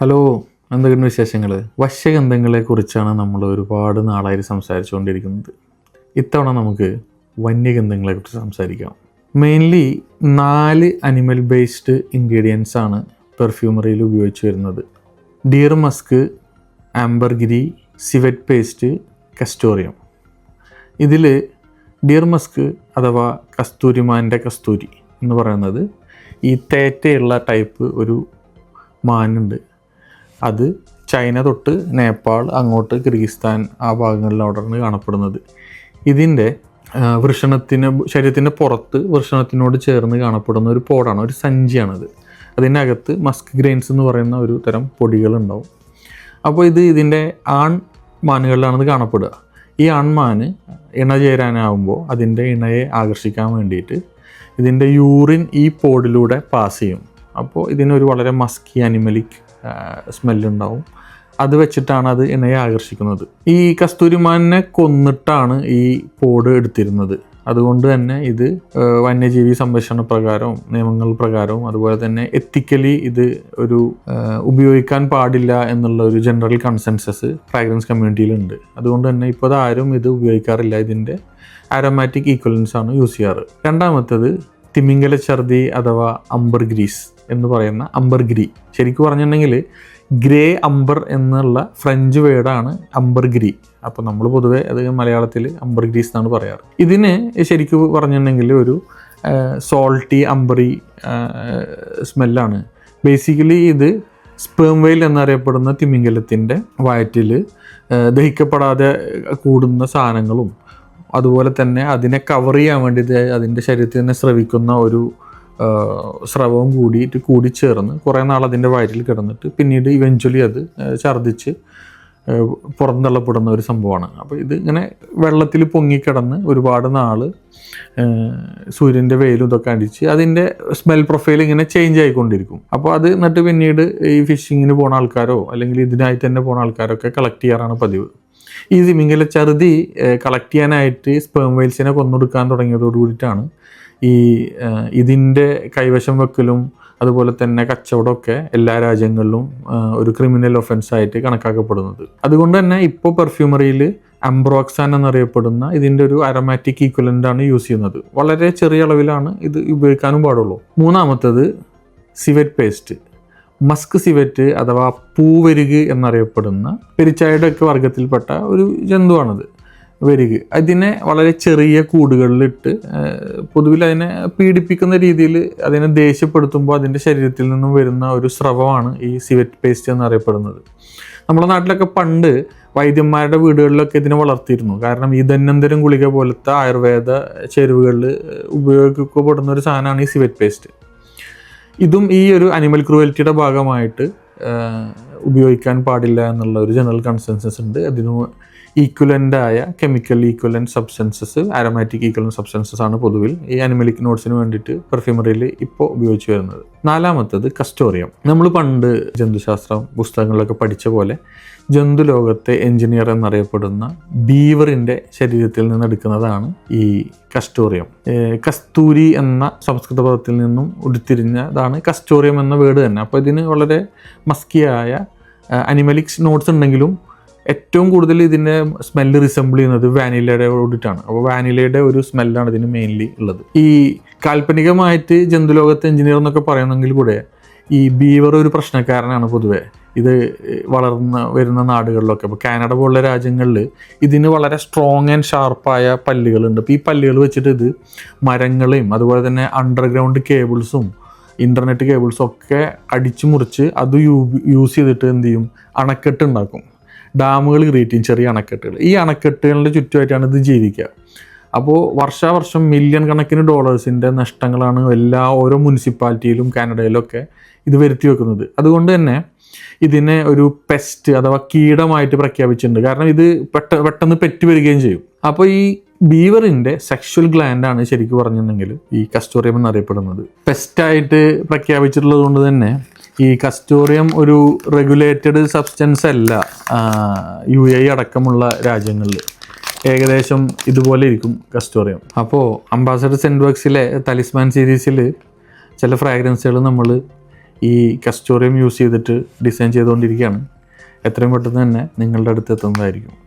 Hello എന്തൊക്കെയുണ്ട് വിശേഷങ്ങൾ വശ്യഗന്ധങ്ങളെക്കുറിച്ചാണ് നമ്മൾ ഒരുപാട് നാളായി സംസാരിച്ചുകൊണ്ടിരിക്കുന്നത്. ഇത്തവണ നമുക്ക് വന്യഗന്ധങ്ങളെ കുറിച്ച് സംസാരിക്കാം. മെയിൻലി നാല് അനിമൽ ബേസ്ഡ് ഇൻഗ്രീഡിയൻസ് ആണ് പെർഫ്യൂമറിയിൽ ഉപയോഗിച്ച് വരുന്നത്. Deer musk ambergris civet paste castoreum ഇതിൽ ഡിയർ മസ്ക് അഥവാ കസ്തൂരിമാന്റെ കസ്തൂരി എന്ന് പറയുന്നത് ഈ തേറ്റയുള്ള ടൈപ്പ് ഒരു മാനുണ്ട്. അത് ചൈന തൊട്ട് നേപ്പാൾ അങ്ങോട്ട് കിർഗിസ്ഥാൻ ആ ഭാഗങ്ങളിലവിടെയാണ് കാണപ്പെടുന്നത്. ഇതിന്റെ വൃഷണത്തിന് ശരീരത്തിന്റെ പുറത്ത് വൃഷണത്തിനോട് ചേർന്ന് കാണപ്പെടുന്ന ഒരു പോടാണ് ഒരു സഞ്ചിയാണത്. അതിനകത്ത് മസ്ക് ഗ്രെയിൻസ് എന്ന് പറയുന്ന ഒരു തരം പൊടികളുണ്ടാവും. അപ്പോൾ ഇത് ഇതിന്റെ ആൺ മാനുകളിലാണത് കാണപ്പെടുക. ഈ ആൺമാന് ഇണ ചേരാനാവുമ്പോൾ അതിന്റെ ഇണയെ ആകർഷിക്കാൻ വേണ്ടിയിട്ട് ഇതിന്റെ യൂറിൻ ഈ പോഡിലൂടെ പാസ് ചെയ്യും. അപ്പോൾ ഇതിനൊരു വളരെ മസ്കി അനിമലിക് സ്മെല്ലുണ്ടാവും. അത് വെച്ചിട്ടാണ് അത് ഇണയെ ആകർഷിക്കുന്നത്. ഈ കസ്തൂരിമാനെ കൊന്നിട്ടാണ് ഈ പോഡ് എടുത്തിരുന്നത്. അതുകൊണ്ട് തന്നെ ഇത് വന്യജീവി സംരക്ഷണ പ്രകാരവും നിയമങ്ങൾ പ്രകാരവും അതുപോലെ തന്നെ എത്തിക്കലി ഇത് ഒരു ഉപയോഗിക്കാൻ പാടില്ല എന്നുള്ള ഒരു ജനറൽ കൺസെൻസസ് ഫ്രാഗ്രൻസ് കമ്മ്യൂണിറ്റിയിലുണ്ട് അതുകൊണ്ട് തന്നെ ഇപ്പോൾ ആരും ഇത് ഉപയോഗിക്കാറില്ല. ഇതിന്റെ ആരോമാറ്റിക് ഈക്വലൻസ് ആണ് യൂസ് ചെയ്യാറ് രണ്ടാമത്തേത് തിമിംഗല ഛർദി അഥവാ അംബർ ഗ്രീസ് എന്ന് പറയുന്ന അംബർഗ്രി ശരിക്കും പറഞ്ഞിട്ടുണ്ടെങ്കിൽ ഗ്രേ അംബർ എന്നുള്ള ഫ്രഞ്ച് വേർഡാണ് അംബർഗ്രി അപ്പോൾ നമ്മൾ പൊതുവേ അത് മലയാളത്തിൽ അംബർഗ്രീസ് എന്നാണ് പറയാറ്. ഇതിന് ശരിക്കും പറഞ്ഞിട്ടുണ്ടെങ്കിൽ ഒരു സോൾട്ടി അംബറി സ്മെല്ലാണ്. ബേസിക്കലി ഇത് സ്പേം വെയിൽ എന്നറിയപ്പെടുന്ന തിമിംഗലത്തിന്റെ വയറ്റിൽ ദഹിക്കപ്പെടാതെ കൂടുന്ന സാധനങ്ങളും അതുപോലെ തന്നെ അതിനെ കവർ ചെയ്യാൻ വേണ്ടിയിട്ട് അതിന്റെ ശരീരത്തിൽ തന്നെ ശ്രവിക്കുന്ന ഒരു സ്രവവും കൂടിയിട്ട് കൂടിച്ചേർന്ന് കുറേ നാൾ അതിന്റെ വയറ്റിൽ കിടന്നിട്ട് പിന്നീട് ഇവഞ്ച്വലി അത് ഛർദ്ദിച്ച് പുറന്തള്ളപ്പെടുന്ന ഒരു സംഭവമാണ്. അപ്പോൾ ഇത് ഇങ്ങനെ വെള്ളത്തിൽ പൊങ്ങിക്കിടന്ന് ഒരുപാട് നാൾ സൂര്യന്റെ വെയിലും ഇതൊക്കെ അടിച്ച് അതിന്റെ സ്മെൽ പ്രൊഫൈൽ ഇങ്ങനെ ചേഞ്ച് ആയിക്കൊണ്ടിരിക്കും. അപ്പോൾ അത് എന്നിട്ട് പിന്നീട് ഈ ഫിഷിങ്ങിന് പോണ ആൾക്കാരോ അല്ലെങ്കിൽ ഇതിനായി തന്നെ പോണ ആൾക്കാരോ ഒക്കെ കളക്ട് ചെയ്യാറാണ് പതിവ്. ഈ തിമിംഗലച്ചറുതി കളക്ട് ചെയ്യാനായിട്ട് സ്പേം വെയിൽസിനെ കൊന്നൊടുക്കാൻ തുടങ്ങിയതോട് കൂടിയിട്ടാണ് ഈ ഇതിന്റെ കൈവശം വെക്കലും അതുപോലെ തന്നെ കച്ചവടമൊക്കെ എല്ലാ രാജ്യങ്ങളിലും ഒരു ക്രിമിനൽ ഒഫൻസ് ആയിട്ട് കണക്കാക്കപ്പെടുന്നത്. അതുകൊണ്ട് തന്നെ ഇപ്പോൾ പെർഫ്യൂമറിയിൽ അംബ്രോക്സാൻ എന്നറിയപ്പെടുന്ന ഇതിന്റെ ഒരു അരോമാറ്റിക് ഈക്വലന്റ് ആണ് യൂസ് ചെയ്യുന്നത്. വളരെ ചെറിയ അളവിലാണ് ഇത് ഉപയോഗിക്കാനും പാടുള്ളൂ. മൂന്നാമത്തത് സിവറ്റ് പേസ്റ്റ് മസ്ക് സിവറ്റ് അഥവാ പൂവരുക് എന്നറിയപ്പെടുന്ന പെരിച്ചായുടെ ഒക്കെ വർഗത്തിൽപ്പെട്ട ഒരു ജന്തുവാണത് വരിക് അതിനെ വളരെ ചെറിയ കൂടുകളിലിട്ട് പൊതുവിൽ അതിനെ പീഡിപ്പിക്കുന്ന രീതിയിൽ അതിനെ ദേഷ്യപ്പെടുത്തുമ്പോൾ അതിന്റെ ശരീരത്തിൽ നിന്നും വരുന്ന ഒരു സ്രവമാണ് ഈ സിവറ്റ് പേസ്റ്റ് എന്നറിയപ്പെടുന്നത്. നമ്മുടെ നാട്ടിലൊക്കെ പണ്ട് വൈദ്യന്മാരുടെ വീടുകളിലൊക്കെ ഇതിനെ വളർത്തിയിരുന്നു. കാരണം ഈ ധന്വന്തരം ഗുളിക പോലത്തെ ആയുർവേദ ചേരുവകളിൽ ഉപയോഗിക്കപ്പെടുന്ന ഒരു സാധനമാണ് ഈ സിവറ്റ് പേസ്റ്റ്. ഇതും ഈ ഒരു അനിമൽ ക്രൂവൽറ്റിയുടെ ഭാഗമായിട്ട് ഉപയോഗിക്കാൻ പാടില്ല എന്നുള്ള ഒരു ജനറൽ കൺസെൻസസ് ഉണ്ട്. അതിന് ഈക്വലന്റ് ആയ chemical equivalent substances aromatic equivalent substances ആണ് പൊതുവിൽ ഈ അനിമലിക് നോട്ട്സിന് വേണ്ടിയിട്ട് പെർഫ്യൂമറിയിൽ ഇപ്പോൾ ഉപയോഗിച്ച് വരുന്നത്. നാലാമത്തത് കസ്റ്റോറിയം നമ്മൾ പണ്ട് ജന്തുശാസ്ത്രം പുസ്തകങ്ങളിലൊക്കെ പഠിച്ച പോലെ ജന്തു ലോകത്തെ എഞ്ചിനീയർ എന്നറിയപ്പെടുന്ന ബീവറിന്റെ ശരീരത്തിൽ നിന്നെടുക്കുന്നതാണ് ഈ കസ്റ്റോറിയം കസ്തൂരി എന്ന സംസ്കൃത പദത്തിൽ നിന്നും ഉരുത്തിരിഞ്ഞതാണ് കസ്റ്റോറിയം എന്ന വേർഡ് തന്നെ. അപ്പോൾ ഇതിന് വളരെ മസ്കിയായ അനിമലിക്സ് നോട്ട്സ് ഉണ്ടെങ്കിലും ഏറ്റവും കൂടുതൽ ഇതിന്റെ സ്മെല്ല് റിസംബിൾ ചെയ്യുന്നത് വാനിലയുടെ കൂടിയിട്ടാണ്. അപ്പോൾ വാനിലയുടെ ഒരു സ്മെല്ലാണ് ഇതിന് മെയിൻലി ഉള്ളത്. ഈ കാൽപ്പനികമായിട്ട് ജന്തുലോകത്ത് എഞ്ചിനീയർ എന്നൊക്കെ പറയുന്നെങ്കിൽ കൂടെ ഈ ബീവർ ഒരു പ്രശ്നക്കാരനാണ് പൊതുവേ. ഇത് വളർന്ന വരുന്ന നാടുകളിലൊക്കെ. അപ്പോൾ കാനഡ പോലുള്ള രാജ്യങ്ങളിൽ ഇതിന് വളരെ സ്ട്രോങ് ആൻഡ് ഷാർപ്പായ പല്ലുകളുണ്ട്. അപ്പോൾ ഈ പല്ലുകൾ വെച്ചിട്ട് ഇത് മരങ്ങളെയും അതുപോലെ തന്നെ അണ്ടർഗ്രൗണ്ട് കേബിൾസും ഇന്റർനെറ്റ് കേബിൾസും ഒക്കെ അടിച്ചു മുറിച്ച് അത് യൂസ് ചെയ്തിട്ട് എന്ത് ചെയ്യും? അണക്കെട്ട് ഉണ്ടാക്കും. ഡാമുകൾ ക്രിയേറ്റ് ചെയ്യും ചെറിയ അണക്കെട്ടുകൾ. ഈ അണക്കെട്ടുകളുടെ ചുറ്റുമായിട്ടാണ് ഇത് ജീവിക്കുക. അപ്പോൾ വർഷാവർഷം മില്യൺ കണക്കിന് ഡോളേഴ്സിന്റെ നഷ്ടങ്ങളാണ് എല്ലാ ഓരോ മുനിസിപ്പാലിറ്റിയിലും കാനഡയിലൊക്കെ ഇത് വരുത്തി വെക്കുന്നത്. അതുകൊണ്ട് തന്നെ ഇതിനെ ഒരു പെസ്റ്റ് അഥവാ കീടമായിട്ട് പ്രഖ്യാപിച്ചിട്ടുണ്ട്. കാരണം ഇത് പെട്ട പെട്ടെന്ന് പെറ്റ് വരികയും ചെയ്യും. അപ്പോൾ ഈ ബീവറിന്റെ സെക്ഷൽ ഗ്ലാൻഡാണ് ശരിക്കും പറഞ്ഞിട്ടുണ്ടെങ്കിൽ ഈ കസ്റ്റോറിയം എന്നറിയപ്പെടുന്നത്. പെസ്റ്റായിട്ട് പ്രഖ്യാപിച്ചിട്ടുള്ളത് കൊണ്ട് തന്നെ ഈ കസ്റ്റോറിയം ഒരു റെഗുലേറ്റഡ് സബ്സ്റ്റൻസ് അല്ല യു എ അടക്കമുള്ള രാജ്യങ്ങളിൽ ഏകദേശം ഇതുപോലെ ഇരിക്കും കസ്റ്റോറിയം. അപ്പോൾ അംബാസഡർ സെന്റ് വർക്സിലെ തലിസ്മാൻ സീരീസിൽ ചില ഫ്രാഗ്രൻസുകൾ നമ്മൾ ഈ കസ്റ്റോറിയം യൂസ് ചെയ്തിട്ട് ഡിസൈൻ ചെയ്തുകൊണ്ടിരിക്കുകയാണ്. എത്രയും പെട്ടെന്ന് തന്നെ നിങ്ങളുടെ അടുത്ത് എത്തുന്നതായിരിക്കും.